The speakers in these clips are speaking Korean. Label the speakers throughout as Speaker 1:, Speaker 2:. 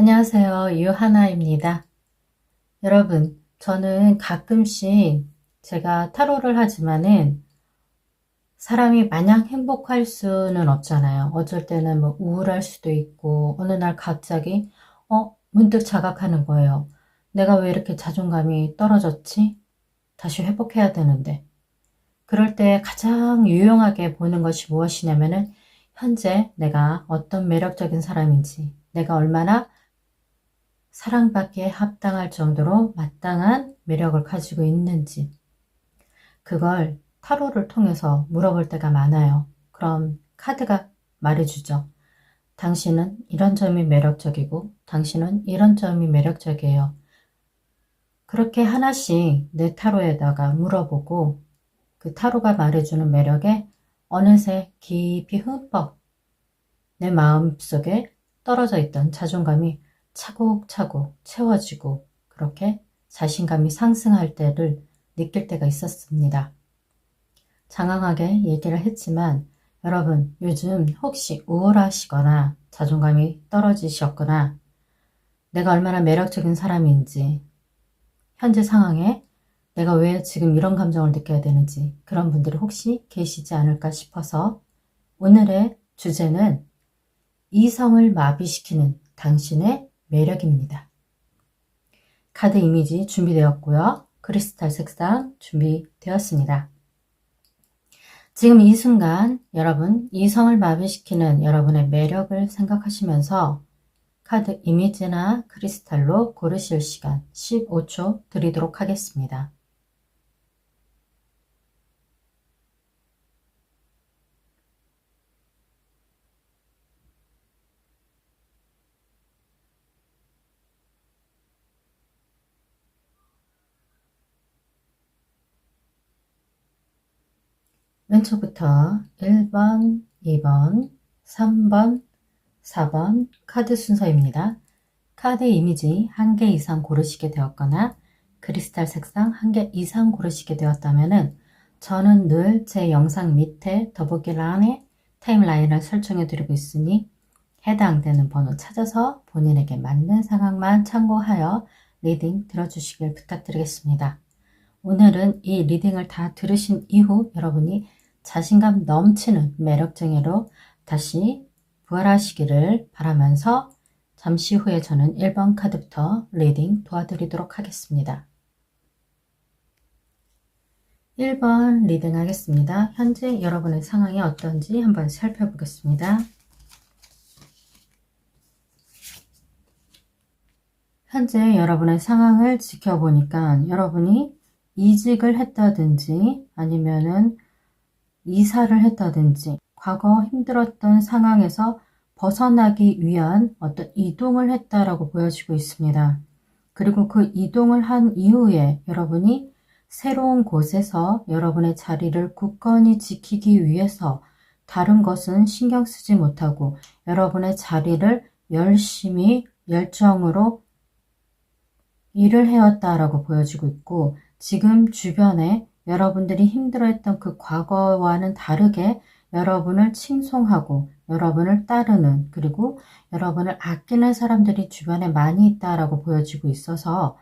Speaker 1: 안녕하세요. 유하나입니다. 여러분, 저는 가끔씩 제가 타로를 하지만은 사람이 마냥 행복할 수는 없잖아요. 어쩔 때는 뭐 우울할 수도 있고, 어느 날 갑자기, 어, 문득 자각하는 거예요. 내가 왜 이렇게 자존감이 떨어졌지? 다시 회복해야 되는데. 그럴 때 가장 유용하게 보는 것이 무엇이냐면은, 현재 내가 어떤 매력적인 사람인지, 내가 얼마나 사랑받기에 합당할 정도로 마땅한 매력을 가지고 있는지 그걸 타로를 통해서 물어볼 때가 많아요. 그럼 카드가 말해주죠. 당신은 이런 점이 매력적이고 당신은 이런 점이 매력적이에요. 그렇게 하나씩 내 타로에다가 물어보고 그 타로가 말해주는 매력에 어느새 깊이 흠뻑 내 마음속에 떨어져 있던 자존감이 차곡차곡 채워지고 그렇게 자신감이 상승할 때를 느낄 때가 있었습니다. 장황하게 얘기를 했지만 여러분 요즘 혹시 우울하시거나 자존감이 떨어지셨거나 내가 얼마나 매력적인 사람인지 현재 상황에 내가 왜 지금 이런 감정을 느껴야 되는지 그런 분들이 혹시 계시지 않을까 싶어서 오늘의 주제는 이성을 마비시키는 당신의 매력입니다. 카드 이미지 준비되었고요. 크리스탈 색상 준비되었습니다. 지금 이 순간 여러분 이성을 마비시키는 여러분의 매력을 생각하시면서 카드 이미지나 크리스탈로 고르실 시간 15초 드리도록 하겠습니다. 왼쪽부터 1번, 2번, 3번, 4번 카드 순서입니다. 카드 이미지 한개 이상 고르시게 되었거나 크리스탈 색상 한개 이상 고르시게 되었다면 저는 늘 제 영상 밑에 더보기란에 타임라인을 설정해 드리고 있으니 해당되는 번호 찾아서 본인에게 맞는 상황만 참고하여 리딩 들어주시길 부탁드리겠습니다. 오늘은 이 리딩을 다 들으신 이후 여러분이 자신감 넘치는 매력쟁이로 다시 부활하시기를 바라면서 잠시 후에 저는 1번 카드부터 리딩 도와드리도록 하겠습니다. 1번 리딩 하겠습니다. 현재 여러분의 상황이 어떤지 한번 살펴보겠습니다. 현재 여러분의 상황을 지켜보니까 여러분이 이직을 했다든지 아니면은 이사를 했다든지 과거 힘들었던 상황에서 벗어나기 위한 어떤 이동을 했다라고 보여지고 있습니다. 그리고 그 이동을 한 이후에 여러분이 새로운 곳에서 여러분의 자리를 굳건히 지키기 위해서 다른 것은 신경 쓰지 못하고 여러분의 자리를 열심히 열정으로 일을 해왔다라고 보여지고 있고 지금 주변에 여러분들이 힘들어했던 그 과거와는 다르게 여러분을 칭송하고 여러분을 따르는 그리고 여러분을 아끼는 사람들이 주변에 많이 있다라고 보여지고 있어서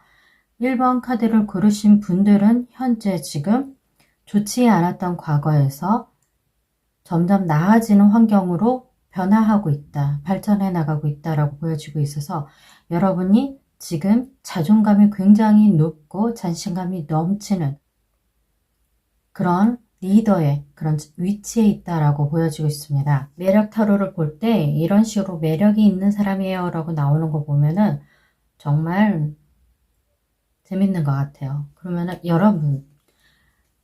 Speaker 1: 1번 카드를 고르신 분들은 현재 지금 좋지 않았던 과거에서 점점 나아지는 환경으로 변화하고 있다, 발전해 나가고 있다라고 보여지고 있어서 여러분이 지금 자존감이 굉장히 높고 자신감이 넘치는 그런 리더의 그런 위치에 있다라고 보여지고 있습니다. 매력 타로를 볼 때 이런 식으로 매력이 있는 사람이에요 라고 나오는 거 보면은 정말 재밌는 것 같아요. 그러면은 여러분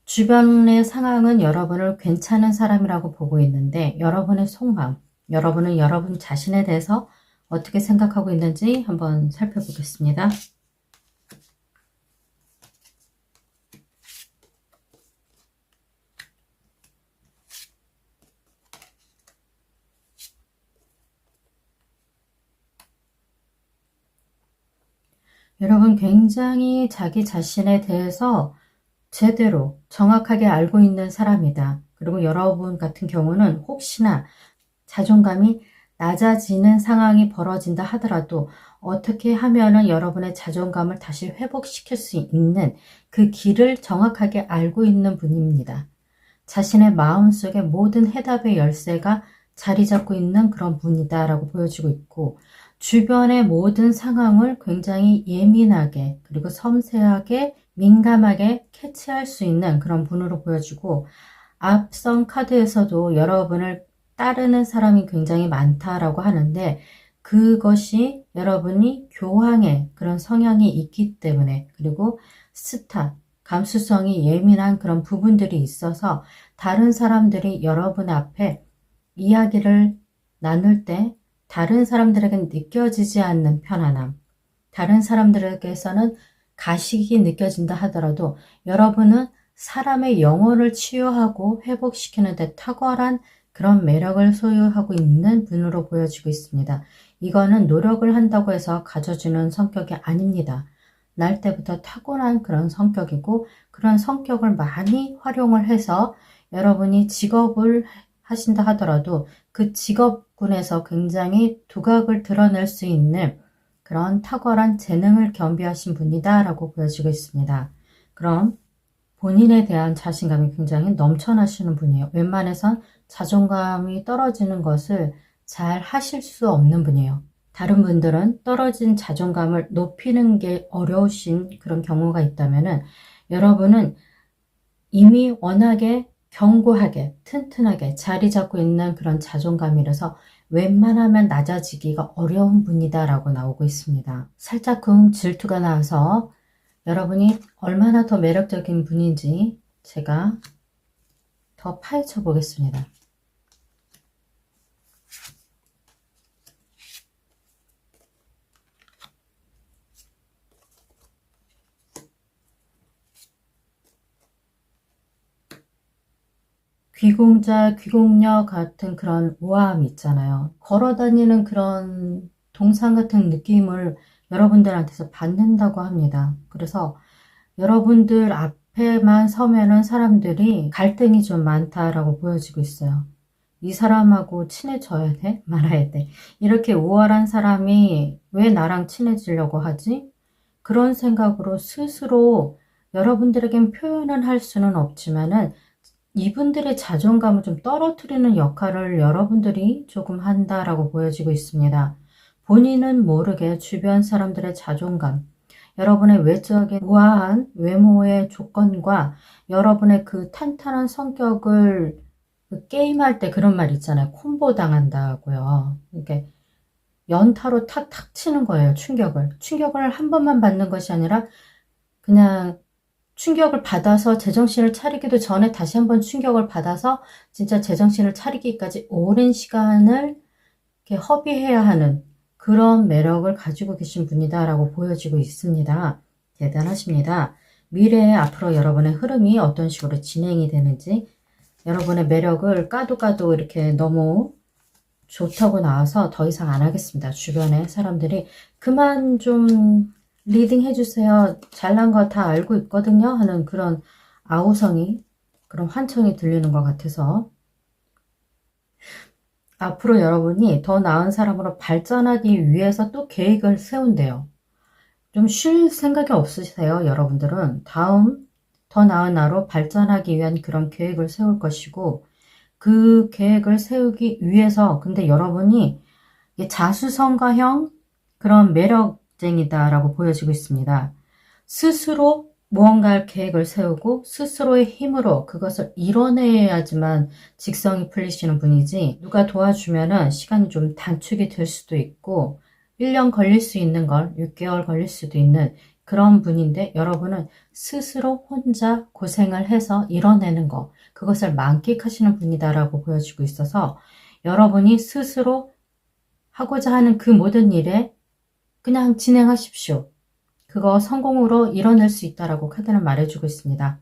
Speaker 1: 주변의 상황은 여러분을 괜찮은 사람이라고 보고 있는데 여러분의 속마음, 여러분은 여러분 자신에 대해서 어떻게 생각하고 있는지 한번 살펴보겠습니다. 여러분 굉장히 자기 자신에 대해서 제대로 정확하게 알고 있는 사람이다. 그리고 여러분 같은 경우는 혹시나 자존감이 낮아지는 상황이 벌어진다 하더라도 어떻게 하면은 여러분의 자존감을 다시 회복시킬 수 있는 그 길을 정확하게 알고 있는 분입니다. 자신의 마음속에 모든 해답의 열쇠가 자리 잡고 있는 그런 분이다라고 보여지고 있고 주변의 모든 상황을 굉장히 예민하게 그리고 섬세하게 민감하게 캐치할 수 있는 그런 분으로 보여지고 앞선 카드에서도 여러분을 따르는 사람이 굉장히 많다라고 하는데 그것이 여러분이 교황의 그런 성향이 있기 때문에 그리고 스타, 감수성이 예민한 그런 부분들이 있어서 다른 사람들이 여러분 앞에 이야기를 나눌 때 다른 사람들에게는 느껴지지 않는 편안함, 다른 사람들에게서는 가식이 느껴진다 하더라도 여러분은 사람의 영혼을 치유하고 회복시키는 데 탁월한 그런 매력을 소유하고 있는 분으로 보여지고 있습니다. 이거는 노력을 한다고 해서 가져주는 성격이 아닙니다. 날 때부터 타고난 그런 성격이고 그런 성격을 많이 활용을 해서 여러분이 직업을 하신다 하더라도 그 직업군에서 굉장히 두각을 드러낼 수 있는 그런 탁월한 재능을 겸비하신 분이다 라고 보여지고 있습니다. 그럼 본인에 대한 자신감이 굉장히 넘쳐나시는 분이에요. 웬만해선 자존감이 떨어지는 것을 잘 하실 수 없는 분이에요. 다른 분들은 떨어진 자존감을 높이는 게 어려우신 그런 경우가 있다면 여러분은 이미 워낙에 견고하게 튼튼하게 자리 잡고 있는 그런 자존감이라서 웬만하면 낮아지기가 어려운 분이다 라고 나오고 있습니다. 살짝쿵 질투가 나와서 여러분이 얼마나 더 매력적인 분인지 제가 더 파헤쳐 보겠습니다. 귀공자, 귀공녀 같은 그런 우아함 있잖아요. 걸어 다니는 그런 동상 같은 느낌을 여러분들한테서 받는다고 합니다. 그래서 여러분들 앞에만 서면은 사람들이 갈등이 좀 많다라고 보여지고 있어요. 이 사람하고 친해져야 돼? 말아야 돼? 이렇게 우월한 사람이 왜 나랑 친해지려고 하지? 그런 생각으로 스스로 여러분들에겐 표현은 할 수는 없지만은 이분들의 자존감을 좀 떨어뜨리는 역할을 여러분들이 조금 한다라고 보여지고 있습니다. 본인은 모르게 주변 사람들의 자존감, 여러분의 외적인 우아한 외모의 조건과 여러분의 그 탄탄한 성격을 그 게임할 때 그런 말 있잖아요. 콤보 당한다고요. 이게 연타로 탁탁 치는 거예요. 충격을. 충격을 한 번만 받는 것이 아니라 그냥 충격을 받아서 제정신을 차리기도 전에 다시 한번 충격을 받아서 진짜 제정신을 차리기까지 오랜 시간을 허비해야 하는 그런 매력을 가지고 계신 분이다라고 보여지고 있습니다. 대단하십니다. 미래에 앞으로 여러분의 흐름이 어떤 식으로 진행이 되는지 여러분의 매력을 까도 까도 이렇게 너무 좋다고 나와서 더 이상 안 하겠습니다. 주변에 사람들이 그만 좀 리딩 해주세요. 잘난 거 다 알고 있거든요. 하는 그런 아우성이, 그런 환청이 들리는 것 같아서 앞으로 여러분이 더 나은 사람으로 발전하기 위해서 또 계획을 세운대요. 좀 쉴 생각이 없으세요, 여러분들은. 다음 더 나은 나로 발전하기 위한 그런 계획을 세울 것이고, 그 계획을 세우기 위해서, 근데 여러분이 자수성가형 그런 매력 쟁이다라고 보여지고 있습니다. 스스로 무언가 계획을 세우고 스스로의 힘으로 그것을 이뤄내야지만 직성이 풀리시는 분이지 누가 도와주면은 시간이 좀 단축이 될 수도 있고 1년 걸릴 수 있는 걸 6개월 걸릴 수도 있는 그런 분인데 여러분은 스스로 혼자 고생을 해서 이뤄내는 거 그것을 만끽하시는 분이다라고 보여지고 있어서 여러분이 스스로 하고자 하는 그 모든 일에 그냥 진행하십시오. 그거 성공으로 이뤄낼 수 있다라고 카드는 말해주고 있습니다.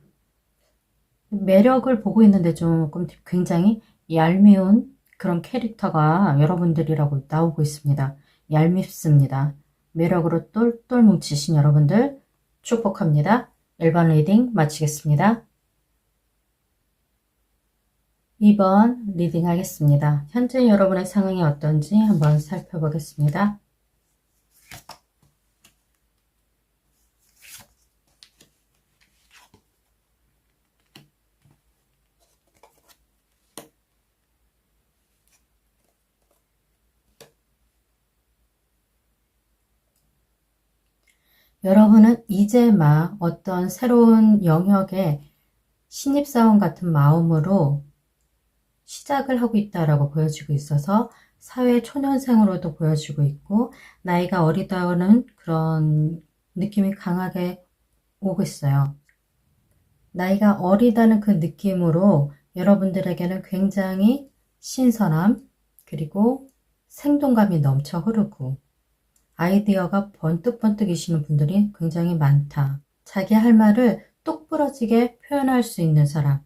Speaker 1: 매력을 보고 있는데 조금 굉장히 얄미운 그런 캐릭터가 여러분들이라고 나오고 있습니다. 얄밉습니다. 매력으로 똘똘 뭉치신 여러분들 축복합니다. 1번 리딩 마치겠습니다. 2번 리딩 하겠습니다. 현재 여러분의 상황이 어떤지 한번 살펴보겠습니다. 여러분은 이제 막 어떤 새로운 영역에 신입사원 같은 마음으로 시작을 하고 있다라고 보여지고 있어서 사회 초년생으로도 보여지고 있고 나이가 어리다는 그런 느낌이 강하게 오고 있어요. 나이가 어리다는 그 느낌으로 여러분들에게는 굉장히 신선함 그리고 생동감이 넘쳐 흐르고 아이디어가 번뜩번뜩이시는 분들이 굉장히 많다. 자기 할 말을 똑부러지게 표현할 수 있는 사람.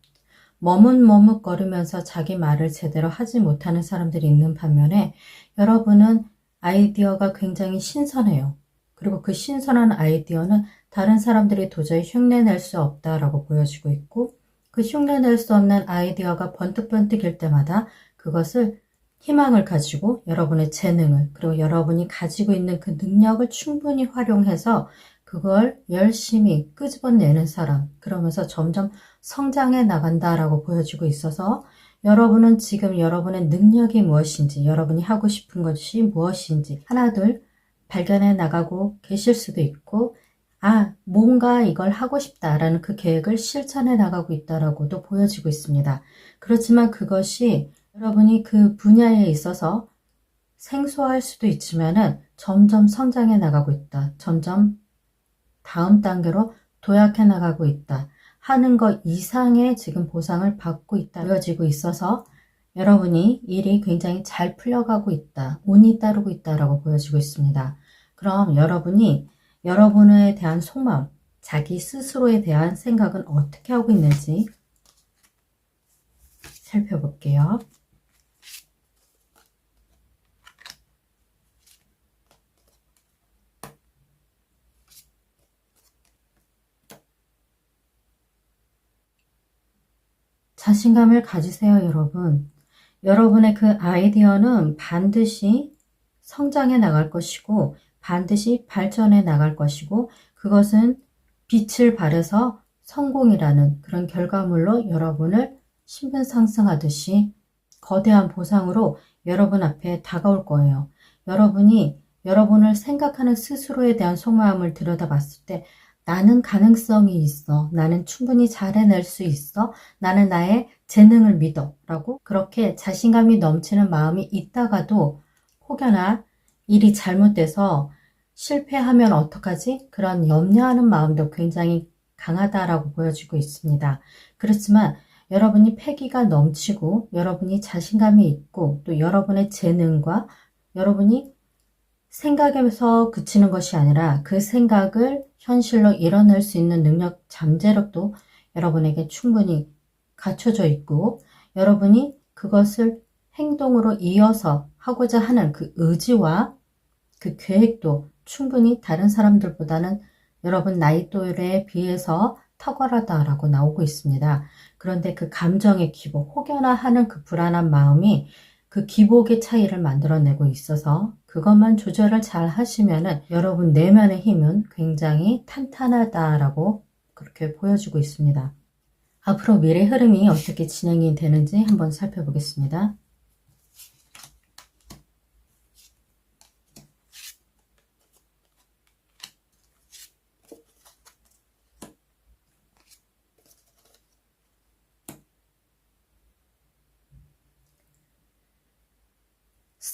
Speaker 1: 머뭇머뭇거리면서 자기 말을 제대로 하지 못하는 사람들이 있는 반면에 여러분은 아이디어가 굉장히 신선해요. 그리고 그 신선한 아이디어는 다른 사람들이 도저히 흉내낼 수 없다라고 보여지고 있고 그 흉내낼 수 없는 아이디어가 번뜩번뜩일 때마다 그것을 희망을 가지고 여러분의 재능을 그리고 여러분이 가지고 있는 그 능력을 충분히 활용해서 그걸 열심히 끄집어내는 사람 그러면서 점점 성장해 나간다라고 보여지고 있어서 여러분은 지금 여러분의 능력이 무엇인지 여러분이 하고 싶은 것이 무엇인지 하나둘 발견해 나가고 계실 수도 있고 아 뭔가 이걸 하고 싶다라는 그 계획을 실천해 나가고 있다라고도 보여지고 있습니다. 그렇지만 그것이 여러분이 그 분야에 있어서 생소할 수도 있지만은 점점 성장해 나가고 있다. 점점 다음 단계로 도약해 나가고 있다. 하는 것 이상의 지금 보상을 받고 있다. 보여지고 있어서 여러분이 일이 굉장히 잘 풀려가고 있다. 운이 따르고 있다라고 보여지고 있습니다. 그럼 여러분이 여러분에 대한 속마음, 자기 스스로에 대한 생각은 어떻게 하고 있는지 살펴볼게요. 자신감을 가지세요, 여러분. 여러분의 그 아이디어는 반드시 성장해 나갈 것이고, 반드시 발전해 나갈 것이고, 그것은 빛을 발해서 성공이라는 그런 결과물로 여러분을 신분 상승하듯이 거대한 보상으로 여러분 앞에 다가올 거예요. 여러분이 여러분을 생각하는 스스로에 대한 속마음을 들여다봤을 때 나는 가능성이 있어. 나는 충분히 잘 해낼 수 있어. 나는 나의 재능을 믿어. 라고 그렇게 자신감이 넘치는 마음이 있다가도 혹여나 일이 잘못돼서 실패하면 어떡하지? 그런 염려하는 마음도 굉장히 강하다라고 보여지고 있습니다. 그렇지만 여러분이 패기가 넘치고 여러분이 자신감이 있고 또 여러분의 재능과 여러분이 생각에서 그치는 것이 아니라 그 생각을 현실로 이뤄낼 수 있는 능력, 잠재력도 여러분에게 충분히 갖춰져 있고 여러분이 그것을 행동으로 이어서 하고자 하는 그 의지와 그 계획도 충분히 다른 사람들보다는 여러분 나이 또래에 비해서 탁월하다라고 나오고 있습니다. 그런데 그 감정의 기복, 혹여나 하는 그 불안한 마음이 그 기복의 차이를 만들어내고 있어서 그것만 조절을 잘 하시면은 여러분 내면의 힘은 굉장히 탄탄하다라고 그렇게 보여주고 있습니다. 앞으로 미래 흐름이 어떻게 진행이 되는지 한번 살펴보겠습니다.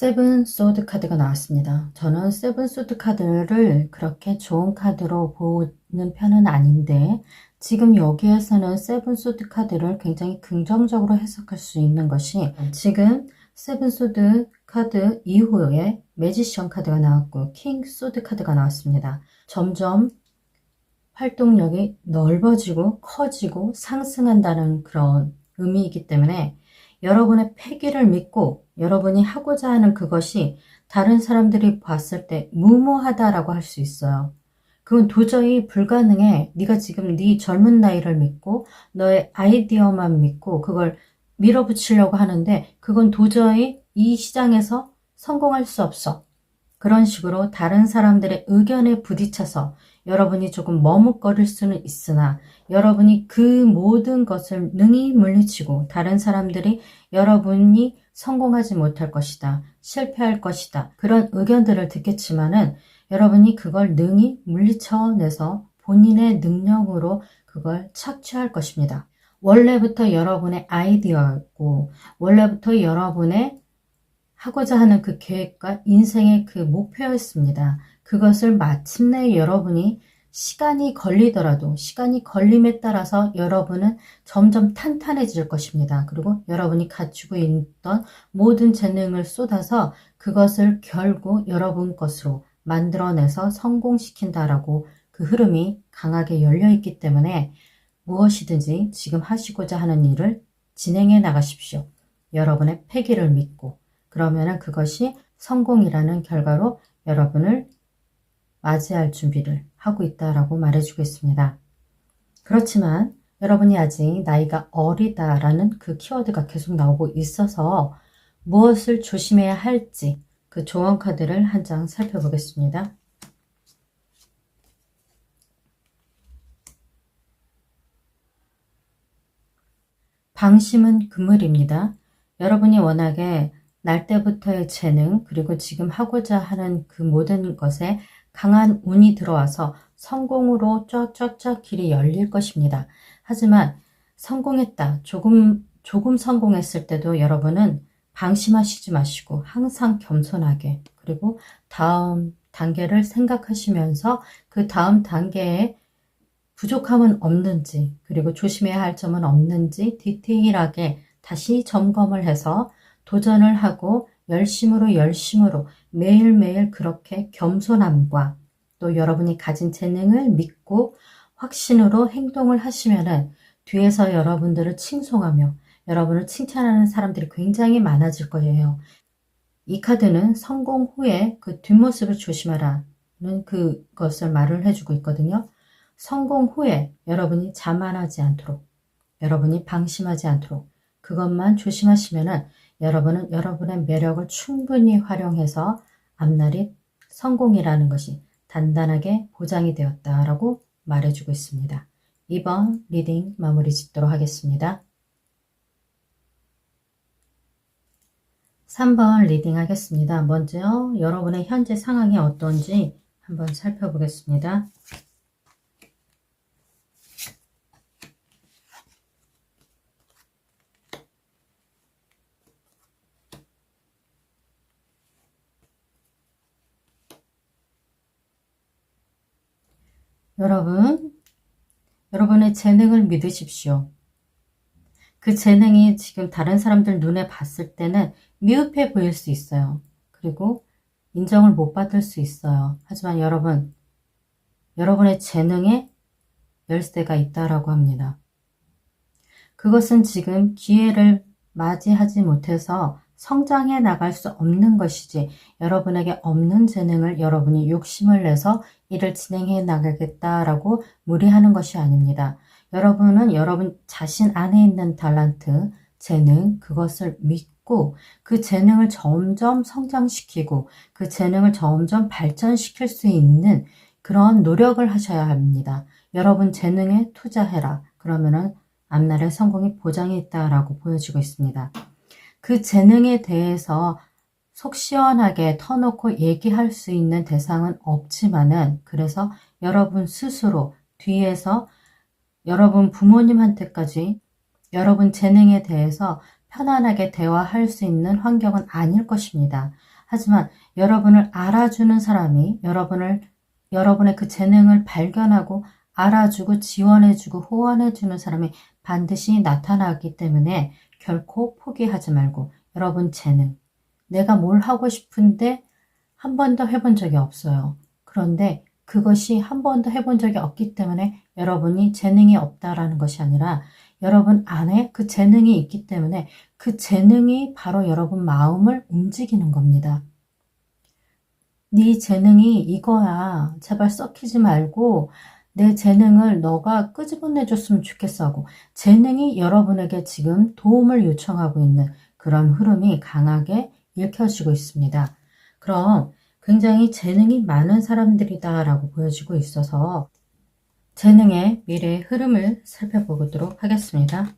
Speaker 1: 세븐 소드 카드가 나왔습니다. 저는 세븐 소드 카드를 그렇게 좋은 카드로 보는 편은 아닌데 지금 여기에서는 세븐 소드 카드를 굉장히 긍정적으로 해석할 수 있는 것이 지금 세븐 소드 카드 이후에 매지션 카드가 나왔고 킹 소드 카드가 나왔습니다. 점점 활동력이 넓어지고 커지고 상승한다는 그런 의미이기 때문에 여러분의 패기를 믿고 여러분이 하고자 하는 그것이 다른 사람들이 봤을 때 무모하다라고 할 수 있어요. 그건 도저히 불가능해. 네가 지금 네 젊은 나이를 믿고 너의 아이디어만 믿고 그걸 밀어붙이려고 하는데 그건 도저히 이 시장에서 성공할 수 없어. 그런 식으로 다른 사람들의 의견에 부딪혀서 여러분이 조금 머뭇거릴 수는 있으나 여러분이 그 모든 것을 능히 물리치고 다른 사람들이 여러분이 성공하지 못할 것이다. 실패할 것이다. 그런 의견들을 듣겠지만은 여러분이 그걸 능히 물리쳐내서 본인의 능력으로 그걸 착취할 것입니다. 원래부터 여러분의 아이디어였고, 원래부터 여러분의 하고자 하는 그 계획과 인생의 그 목표였습니다. 그것을 마침내 여러분이 시간이 걸리더라도 시간이 걸림에 따라서 여러분은 점점 탄탄해질 것입니다. 그리고 여러분이 갖추고 있던 모든 재능을 쏟아서 그것을 결국 여러분 것으로 만들어내서 성공시킨다라고 그 흐름이 강하게 열려 있기 때문에 무엇이든지 지금 하시고자 하는 일을 진행해 나가십시오. 여러분의 패기를 믿고 그러면은 그것이 성공이라는 결과로 여러분을 맞이할 준비를 하고 있다라고 말해주고 있습니다. 그렇지만 여러분이 아직 나이가 어리다라는 그 키워드가 계속 나오고 있어서 무엇을 조심해야 할지 그 조언 카드를 한 장 살펴보겠습니다. 방심은 금물입니다. 여러분이 워낙에 날 때부터의 재능 그리고 지금 하고자 하는 그 모든 것에 강한 운이 들어와서 성공으로 쫙쫙쫙 길이 열릴 것입니다. 하지만 성공했다. 조금, 조금 성공했을 때도 여러분은 방심하시지 마시고 항상 겸손하게 그리고 다음 단계를 생각하시면서 그 다음 단계에 부족함은 없는지 그리고 조심해야 할 점은 없는지 디테일하게 다시 점검을 해서 도전을 하고 열심으로 열심으로 매일매일 그렇게 겸손함과 또 여러분이 가진 재능을 믿고 확신으로 행동을 하시면은 뒤에서 여러분들을 칭송하며 여러분을 칭찬하는 사람들이 굉장히 많아질 거예요. 이 카드는 성공 후에 그 뒷모습을 조심하라는 그것을 말을 해주고 있거든요. 성공 후에 여러분이 자만하지 않도록, 여러분이 방심하지 않도록 그것만 조심하시면은 여러분은 여러분의 매력을 충분히 활용해서 앞날이 성공이라는 것이 단단하게 보장이 되었다라고 말해주고 있습니다. 2번 리딩 마무리 짓도록 하겠습니다. 3번 리딩 하겠습니다. 먼저 여러분의 현재 상황이 어떤지 한번 살펴보겠습니다. 여러분, 여러분의 재능을 믿으십시오. 그 재능이 지금 다른 사람들 눈에 봤을 때는 미흡해 보일 수 있어요. 그리고 인정을 못 받을 수 있어요. 하지만 여러분, 여러분의 재능에 열쇠가 있다라고 합니다. 그것은 지금 기회를 맞이하지 못해서 성장해 나갈 수 없는 것이지 여러분에게 없는 재능을 여러분이 욕심을 내서 일을 진행해 나가겠다라고 무리하는 것이 아닙니다. 여러분은 여러분 자신 안에 있는 달란트, 재능, 그것을 믿고 그 재능을 점점 성장시키고 그 재능을 점점 발전시킬 수 있는 그런 노력을 하셔야 합니다. 여러분 재능에 투자해라. 그러면은 앞날의 성공이 보장이 있다라고 보여지고 있습니다. 그 재능에 대해서 속 시원하게 터놓고 얘기할 수 있는 대상은 없지만은 그래서 여러분 스스로 뒤에서 여러분 부모님한테까지 여러분 재능에 대해서 편안하게 대화할 수 있는 환경은 아닐 것입니다. 하지만 여러분을 알아주는 사람이 여러분을 여러분의 그 재능을 발견하고 알아주고 지원해주고 호언해주는 사람이 반드시 나타나기 때문에 결코 포기하지 말고 여러분 재능 내가 뭘 하고 싶은데 한 번도 해본 적이 없어요. 그런데 그것이 한 번도 해본 적이 없기 때문에 여러분이 재능이 없다라는 것이 아니라 여러분 안에 그 재능이 있기 때문에 그 재능이 바로 여러분 마음을 움직이는 겁니다. 네 재능이 이거야. 제발 썩히지 말고 내 재능을 너가 끄집어내 줬으면 좋겠어 하고 재능이 여러분에게 지금 도움을 요청하고 있는 그런 흐름이 강하게 읽혀지고 있습니다. 그럼 굉장히 재능이 많은 사람들이다 라고 보여지고 있어서 재능의 미래의 흐름을 살펴보도록 하겠습니다.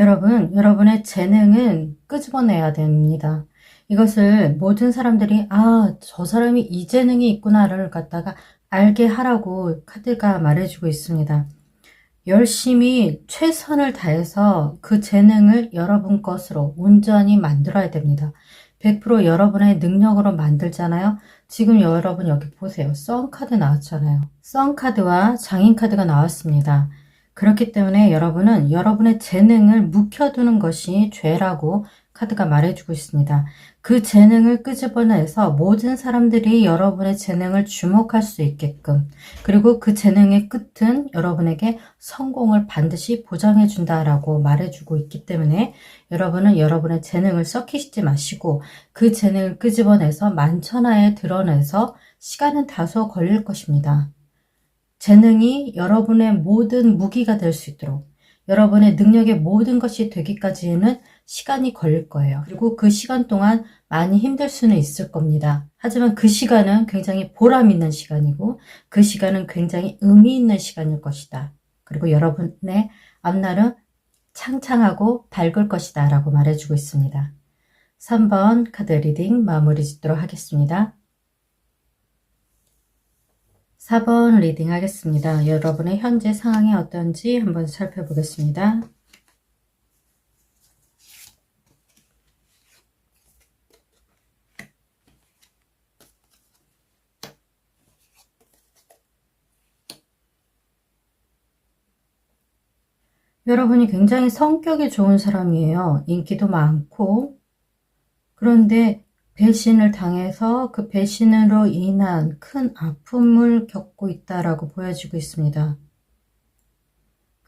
Speaker 1: 여러분, 여러분의 재능은 끄집어내야 됩니다. 이것을 모든 사람들이 아, 저 사람이 이 재능이 있구나를 갖다가 알게 하라고 카드가 말해주고 있습니다. 열심히 최선을 다해서 그 재능을 여러분 것으로 온전히 만들어야 됩니다. 100% 여러분의 능력으로 만들잖아요. 지금 여러분 여기 보세요. 썬 카드 나왔잖아요. 썬 카드와 장인 카드가 나왔습니다. 그렇기 때문에 여러분은 여러분의 재능을 묵혀두는 것이 죄라고 카드가 말해주고 있습니다. 그 재능을 끄집어내서 모든 사람들이 여러분의 재능을 주목할 수 있게끔 그리고 그 재능의 끝은 여러분에게 성공을 반드시 보장해 준다라고 말해주고 있기 때문에 여러분은 여러분의 재능을 썩히시지 마시고 그 재능을 끄집어내서 만천하에 드러내서 시간은 다소 걸릴 것입니다. 재능이 여러분의 모든 무기가 될 수 있도록 여러분의 능력의 모든 것이 되기까지는 시간이 걸릴 거예요. 그리고 그 시간 동안 많이 힘들 수는 있을 겁니다. 하지만 그 시간은 굉장히 보람 있는 시간이고 그 시간은 굉장히 의미 있는 시간일 것이다. 그리고 여러분의 앞날은 창창하고 밝을 것이다 라고 말해주고 있습니다. 3번 카드 리딩 마무리 짓도록 하겠습니다. 4번 리딩 하겠습니다. 여러분의 현재 상황이 어떤지 한번 살펴보겠습니다. 여러분이 굉장히 성격이 좋은 사람이에요. 인기도 많고. 그런데 배신을 당해서 그 배신으로 인한 큰 아픔을 겪고 있다라고 보여지고 있습니다.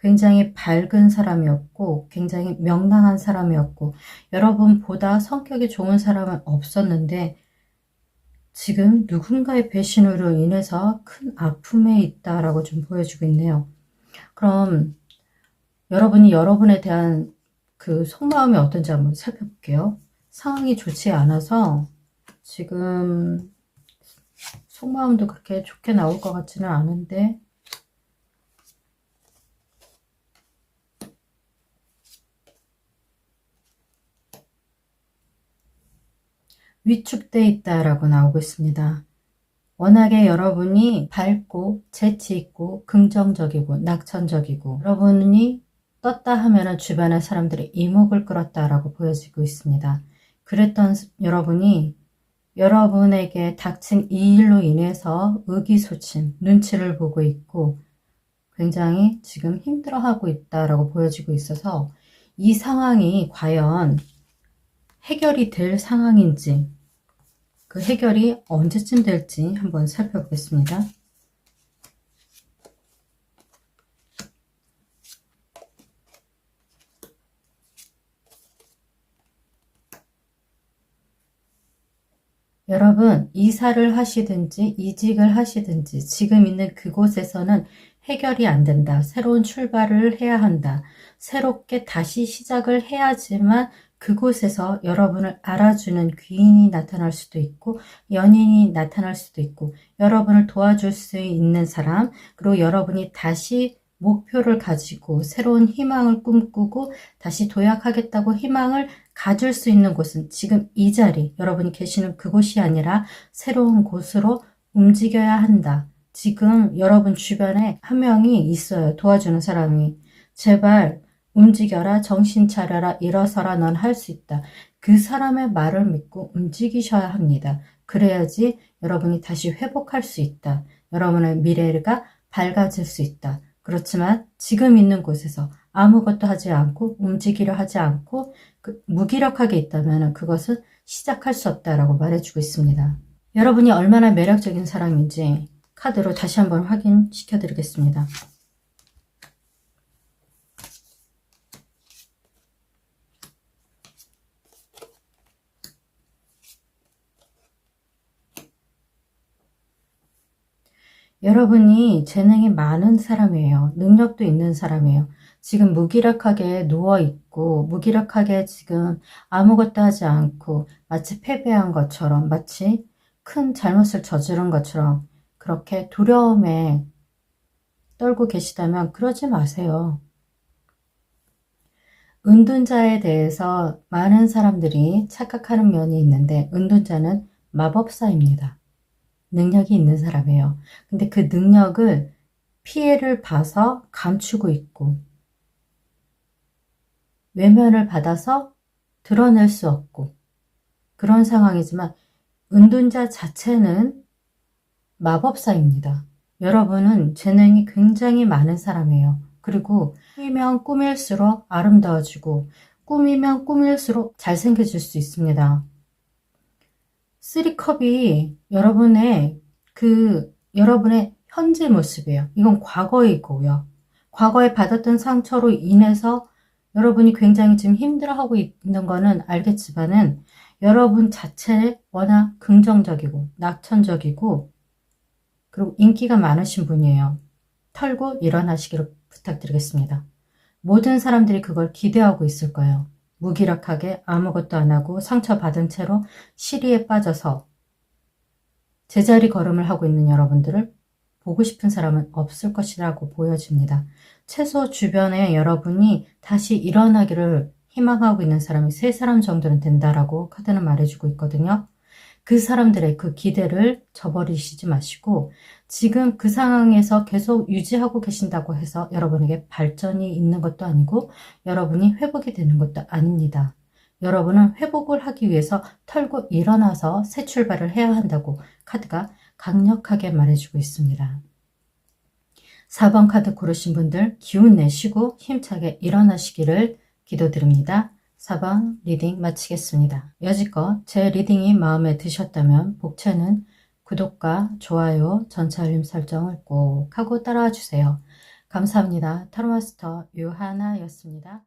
Speaker 1: 굉장히 밝은 사람이었고, 굉장히 명랑한 사람이었고, 여러분보다 성격이 좋은 사람은 없었는데, 지금 누군가의 배신으로 인해서 큰 아픔에 있다라고 좀 보여주고 있네요. 그럼 여러분이 여러분에 대한 그 속마음이 어떤지 한번 살펴볼게요. 상황이 좋지 않아서 지금 속마음도 그렇게 좋게 나올 것 같지는 않은데 위축돼 있다라고 나오고 있습니다. 워낙에 여러분이 밝고 재치 있고 긍정적이고 낙천적이고 여러분이 떴다 하면 은 주변의 사람들이 이목을 끌었다라고 보여지고 있습니다. 그랬던 여러분이 여러분에게 닥친 이 일로 인해서 의기소침, 눈치를 보고 있고 굉장히 지금 힘들어하고 있다라고 보여지고 있어서 이 상황이 과연 해결이 될 상황인지 그 해결이 언제쯤 될지 한번 살펴보겠습니다. 여러분, 이사를 하시든지 이직을 하시든지 지금 있는 그곳에서는 해결이 안 된다. 새로운 출발을 해야 한다. 새롭게 다시 시작을 해야지만 그곳에서 여러분을 알아주는 귀인이 나타날 수도 있고 연인이 나타날 수도 있고 여러분을 도와줄 수 있는 사람 그리고 여러분이 다시 목표를 가지고 새로운 희망을 꿈꾸고 다시 도약하겠다고 희망을 가질 수 있는 곳은 지금 이 자리, 여러분이 계시는 그곳이 아니라 새로운 곳으로 움직여야 한다. 지금 여러분 주변에 한 명이 있어요. 도와주는 사람이. 제발 움직여라, 정신 차려라, 일어서라, 넌 할 수 있다. 그 사람의 말을 믿고 움직이셔야 합니다. 그래야지 여러분이 다시 회복할 수 있다. 여러분의 미래가 밝아질 수 있다. 그렇지만 지금 있는 곳에서 아무것도 하지 않고 움직이려 하지 않고 그 무기력하게 있다면 그것은 시작할 수 없다라고 말해주고 있습니다. 여러분이 얼마나 매력적인 사람인지 카드로 다시 한번 확인시켜 드리겠습니다. 여러분이 재능이 많은 사람이에요. 능력도 있는 사람이에요. 지금 무기력하게 누워있고, 무기력하게 지금 아무것도 하지 않고, 마치 패배한 것처럼, 마치 큰 잘못을 저지른 것처럼, 그렇게 두려움에 떨고 계시다면 그러지 마세요. 은둔자에 대해서 많은 사람들이 착각하는 면이 있는데 은둔자는 마법사입니다. 능력이 있는 사람이에요. 근데 그 능력을 피해를 봐서 감추고 있고 외면을 받아서 드러낼 수 없고 그런 상황이지만 은둔자 자체는 마법사입니다. 여러분은 재능이 굉장히 많은 사람이에요. 그리고 꾸미면 꾸밀수록 아름다워지고 꾸미면 꾸밀수록 잘생겨질 수 있습니다. 쓰리컵이 여러분의 그 여러분의 현재 모습이에요. 이건 과거이고요. 과거에 받았던 상처로 인해서 여러분이 굉장히 지금 힘들어하고 있는 거는 알겠지만은 여러분 자체 워낙 긍정적이고 낙천적이고 그리고 인기가 많으신 분이에요. 털고 일어나시기를 부탁드리겠습니다. 모든 사람들이 그걸 기대하고 있을 거예요. 무기력하게 아무것도 안 하고 상처받은 채로 시리에 빠져서 제자리 걸음을 하고 있는 여러분들을 보고 싶은 사람은 없을 것이라고 보여집니다. 최소 주변에 여러분이 다시 일어나기를 희망하고 있는 사람이 세 사람 정도는 된다라고 카드는 말해주고 있거든요. 그 사람들의 그 기대를 저버리시지 마시고 지금 그 상황에서 계속 유지하고 계신다고 해서 여러분에게 발전이 있는 것도 아니고 여러분이 회복이 되는 것도 아닙니다. 여러분은 회복을 하기 위해서 털고 일어나서 새 출발을 해야 한다고 카드가 강력하게 말해주고 있습니다. 4번 카드 고르신 분들 기운 내시고 힘차게 일어나시기를 기도드립니다. 4번 리딩 마치겠습니다. 여지껏 제 리딩이 마음에 드셨다면 복채는 구독과 좋아요, 전체 알림 설정을 꼭 하고 따라와 주세요. 감사합니다. 타로마스터 유하나였습니다.